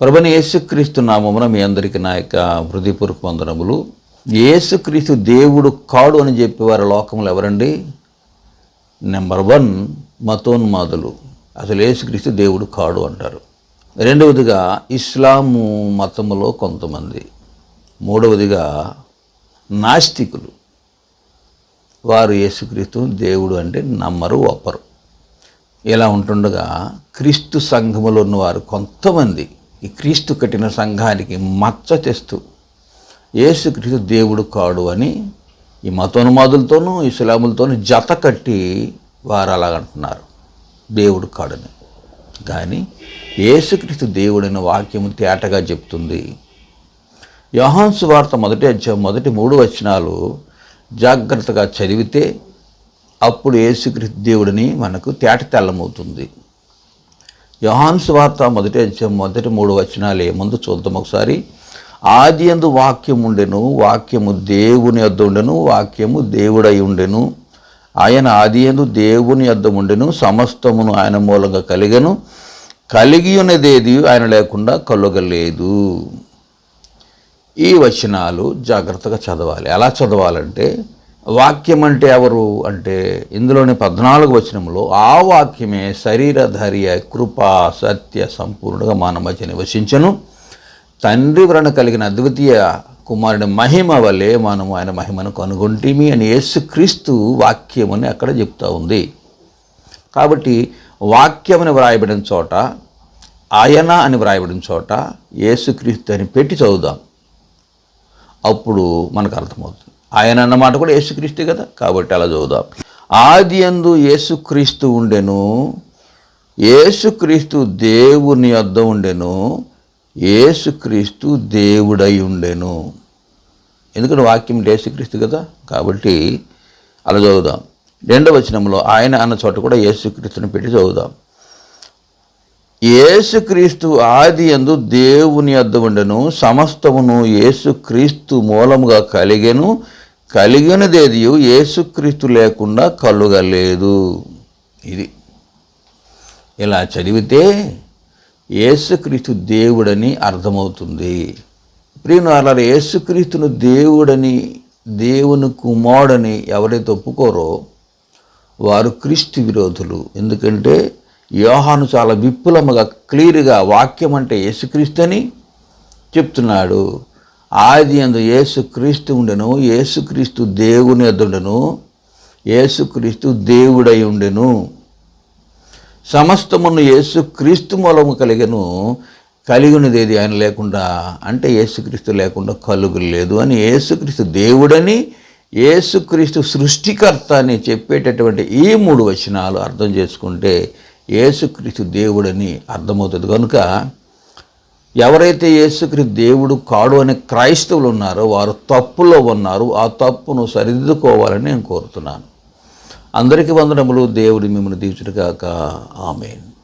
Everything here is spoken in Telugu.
ప్రభుని యేసుక్రీస్తు నామమున మీ అందరికీ నా యొక్క హృదయపూర్వక వందనములు. యేసుక్రీస్తు దేవుడు కాడు అని చెప్పేవారు లోకంలో ఎవరండి? నెంబర్ వన్ మతోన్మాదులు. అసలు యేసుక్రీస్తు దేవుడు కాడు అంటారు. రెండవదిగా ఇస్లాము మతములో కొంతమంది. మూడవదిగా నాస్తికులు. వారు యేసుక్రీస్తు దేవుడు అంటే నమ్మరు ఒప్పరు ఇలా ఉంటుండగా క్రీస్తు సంఘములో ఉన్నవారు కొంతమంది ఈ క్రీస్తు కట్టిన సంఘానికి మచ్చ తెస్తూ ఏసుక్రీస్తు దేవుడు కాడు అని ఈ మతోన్మాదులతోనూ ఇస్లాములతోనూ జత కట్టి వారు అలాగంటున్నారు దేవుడు కాడని. కానీ ఏసుక్రీస్తు దేవుడైన వాక్యము తేటగా చెప్తుంది. యోహాన్సు వార్త మొదటి అధ్యాయం మొదటి మూడు వచనాలు జాగ్రత్తగా చదివితే అప్పుడు ఏసుక్రీస్తు దేవుడిని మనకు తేట తెల్లమవుతుంది. యోహాన్స్ వార్త మొదటి అధ్యాయం మొదటి మూడు వచనాలే. ముందు చూద్దాం ఒకసారి. ఆది ఎందు వాక్యం ఉండెను వాక్యము దేవుని యొద్ద ఉండెను వాక్యము దేవుడై ఉండెను. ఆయన ఆది ఎందు దేవుని యొద్ద ఉండెను సమస్తమును ఆయన మూలంగా కలిగెను. కలిగి ఉన్నదేది ఆయన లేకుండా కలుగలేదు ఈ వచనాలు జాగ్రత్తగా చదవాలి. ఎలా చదవాలంటే వాక్యం అంటే ఎవరు అంటే ఇందులోని పద్నాలుగు వచనంలో ఆ వాక్యమే శరీరధర్య కృప సత్య సంపూర్ణగా మన మధ్య నివసించను. తండ్రి వలన కలిగిన అద్వితీయ కుమారుని మహిమ వలె మనము ఆయన మహిమను కనుగొంటిమి అని యేసుక్రీస్తు వాక్యం అని అక్కడ చెప్తా ఉంది. కాబట్టి వాక్యమని వ్రాయబడిన చోట ఆయన అని వ్రాయబడిన చోట యేసుక్రీస్తు అని పెట్టి చదువుదాం. అప్పుడు మనకు అర్థమవుతుంది. ఆయన అన్నమాట కూడా యేసుక్రీస్తే కదా? కాబట్టి అలా చదువుదాం. ఆది అందు యేసుక్రీస్తు ఉండెను యేసుక్రీస్తు దేవుని వద్ద ఉండెను యేసుక్రీస్తు దేవుడై ఉండెను. ఎందుకంటే వాక్యం యేసుక్రీస్తు కదా? కాబట్టి అలా చదువుదాం. రెండవ వచనంలో ఆయన అన్న చోట కూడా యేసుక్రీస్తుని పెట్టి చదువుదాం. యేసుక్రీస్తు ఆది ఎందు దేవుని అద్ద ఉండెను సమస్తమును యేసుక్రీస్తు మూలముగా కలిగెను కలిగినదేది యేసుక్రీస్తు లేకుండా కలుగలేదు. ఇది ఇలా చదివితే యేసుక్రీస్తు దేవుడని అర్థమవుతుంది. ప్రియునాల యేసుక్రీస్తును దేవుడని దేవుని కుమారుడని ఎవరైతే ఒప్పుకోరో వారు క్రీస్తు విరోధులు. ఎందుకంటే యోహాను చాలా విపులముగా క్లియర్గా వాక్యం అంటే యేసుక్రీస్తు అని చెప్తున్నాడు. ఆది అందు యేసుక్రీస్తు ఉండెను యేసుక్రీస్తు దేవుని ఎద్దుండెను యేసుక్రీస్తు దేవుడై ఉండెను. సమస్తమును యేసుక్రీస్తు మూలము కలిగను కలిగినదేది ఆయన లేకుండా అంటే యేసుక్రీస్తు లేకుండా కలుగు లేదు అని యేసుక్రీస్తు దేవుడని యేసుక్రీస్తు సృష్టికర్త అని చెప్పేటటువంటి ఈ మూడు వచనాలు అర్థం చేసుకుంటే యేసుక్రీస్తు దేవుడని అర్థమవుతుంది. కనుక ఎవరైతే యేసుక్రీస్తు దేవుడు కాడు అనే క్రైస్తవులు ఉన్నారో వారు తప్పులో ఉన్నారు. ఆ తప్పును సరిదిద్దుకోవాలని నేను కోరుతున్నాను. అందరికీ వందనములు. దేవుడి మిమ్మల్ని దీచుడుగాక ఆమెను.